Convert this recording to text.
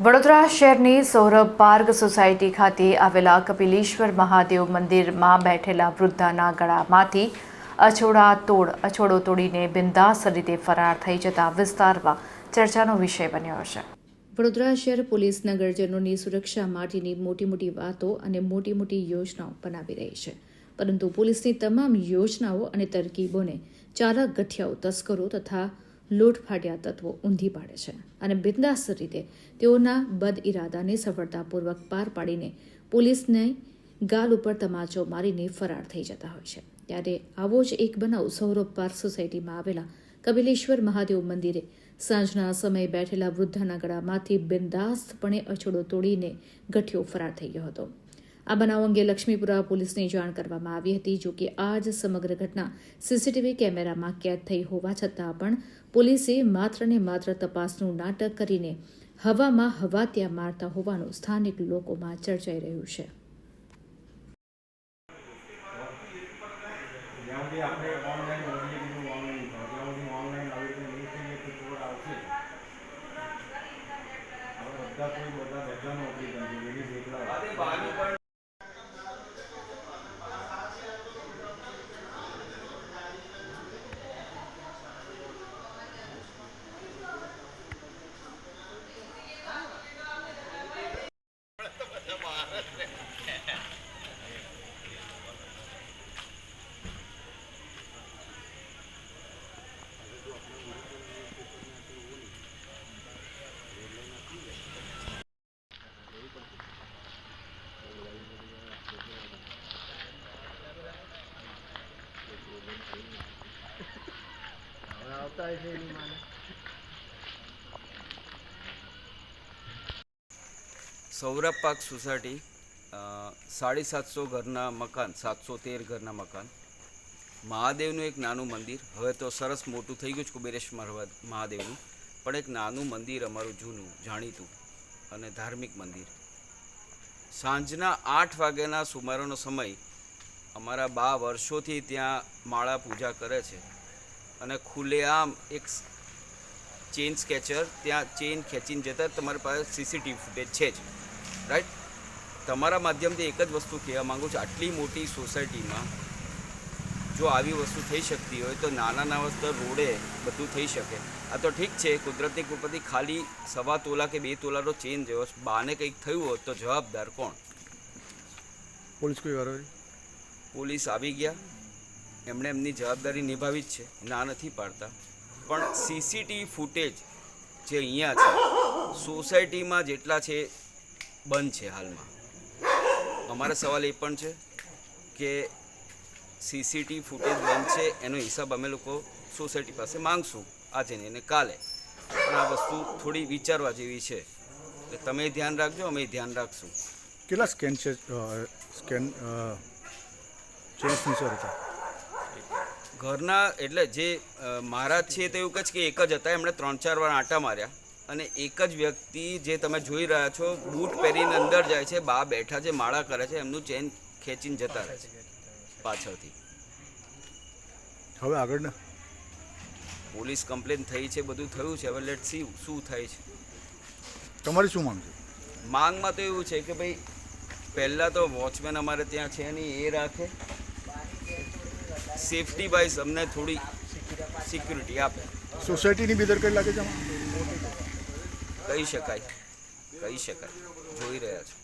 વડોદરા શહેરની Saurabh park society ખાતે આવેલા કપિલેશ્વર મહાદેવ મંદિરમાં બેઠેલા વૃદ્ધાના ગળામાંથી અછોડા તોડ, અછોડો તોડીને બિંદાસ રીતે ફરાર થઈ જતા વિસ્તારમાં ચર્ચાનો વિષય બન્યો છે. વડોદરા શહેર પોલીસ નગરજનોની સુરક્ષા માટેની મોટી મોટી વાતો અને મોટી મોટી યોજનાઓ બનાવી રહી છે. પરંતુ પોલીસની તમામ યોજનાઓ અને તરકીબોને ચાલક ગઠિયાઓ તસ્કરો તથા લૂંટફાટ્યા તત્વો ઊંધી પાડે છે અને બિંદાસ રીતે તેઓના બદ ઇરાદાને સફળતાપૂર્વક પાર પાડીને પોલીસને ગાલ ઉપર તમાચો મારીને ફરાર થઈ જતા હોય છે. ત્યારે આવો જ એક બનાવ સૌરભ પાર્ક સોસાયટીમાં આવેલા કપિલેશ્વર મહાદેવ મંદિરે સાંજના સમયે બેઠેલા વૃદ્ધાના ગળામાંથી બિંદાસ્તપણે અછડો તોડીને ગઠિયો ફરાર થઈ ગયો હતો. આ બનાવ અંગે લક્ષ્મીપુરા પોલીસને જાણ કરવામાં આવી હતી, જો કે આ જ સમગ્ર ઘટના સીસીટીવી કેમેરામાં કેદ થઈ હોવા છતાં પણ પોલીસે માત્ર ને માત્ર તપાસનું નાટક કરીને હવામાં હવા ત્યાં મારતા હોવાનું સ્થાનિક લોકોમાં ચર્ચાઈ રહ્યું છે. બધા કોઈ બધા બધા નોકરી કરશે લેડીઝ એકલા સૌરભ પાક સોસાયટી સાડી સાતસો ઘરના મકાન, સાતસો તેર ઘરના મકાન. મહાદેવનું એક નાનું મંદિર. હવે તો સરસ મોટું થઈ ગયું છે કુબેરેશ મહાદેવનું. પણ એક નાનું મંદિર અમારું જૂનું, જાણીતું અને ધાર્મિક મંદિર. સાંજના આઠ વાગ્યાના સુમારોનો સમય અમારા બા વર્ષોથી ત્યાં માળા પૂજા કરે છે. અને ખુલ્લેઆમ એક ચેન સ્કેચર ત્યાં ચેન ખેંચીને જતા તમારી પાસે સીસીટીવી ફૂટેજ છે જ. રાઈટ તમારા માધ્યમથી એક જ વસ્તુ કહેવા માગું છું આટલી મોટી સોસાયટીમાં જો આવી વસ્તુ થઈ શકતી હોય તો નાના નાના સ્તર રોડે બધું થઈ શકે. આ તો ઠીક છે કુદરતની કૃપાથી ખાલી સવા તોલા કે બે તોલાનો ચેન જેવો. બાને કંઈક થયું હોત તો જવાબદાર કોણ? પોલીસ કોઈ કાર્યવાહી પોલીસ આવી ગયા. એમણે એમની જવાબદારી નિભાવી જ છે. ના નથી પાડતા. પણ સીસીટીવી ફૂટેજ જે અહીંયા છે, સોસાયટીમાં જેટલા છે બંધ છે હાલમાં. અમારો સવાલ એ પણ છે કે સીસીટીવી ફૂટેજ બંધ છે, એનો હિસાબ અમે લોકો સોસાયટી પાસે માંગશું આજે નહીં, અને કાલે. પણ આ વસ્તુ થોડી વિચારવા જેવી છે. એટલે તમે ધ્યાન રાખજો, અમે ધ્યાન રાખશું. કેટલા સ્કેન છે સ્કેન ચેન્જની, સર હતા ઘરના એટલે જે મહારાજ છે તે એવું કહે છે કે એક જ હતા એમણે ત્રણ ચાર વાર આંટા માર્યા. અને એક જ વ્યક્તિ જે તમે જોઈ રહ્યા છો બૂટ પહેરીને અંદર જાય છે બા બેઠા છે માળા કરે છે એમનું ચેન ખેંચીને જતા રહે છે પાછળથી. હવે આગળના પોલીસ કમ્પ્લેન થઈ છે બધું થયું છે હવે લેટ સી શું થાય છે. તમારી શું માંગ છે? માંગમાં તો એવું છે કે ભાઈ પહેલાં તો વોચમેન અમારે ત્યાં છે નહીં એ રાખે. સેફટી વાઇઝ અમને થોડી સિક્યુરિટી આપે. સોસાયટીની બેદરકારી લાગે છે કહી શકાય. કહી શકાય. જોઈ રહ્યા છો.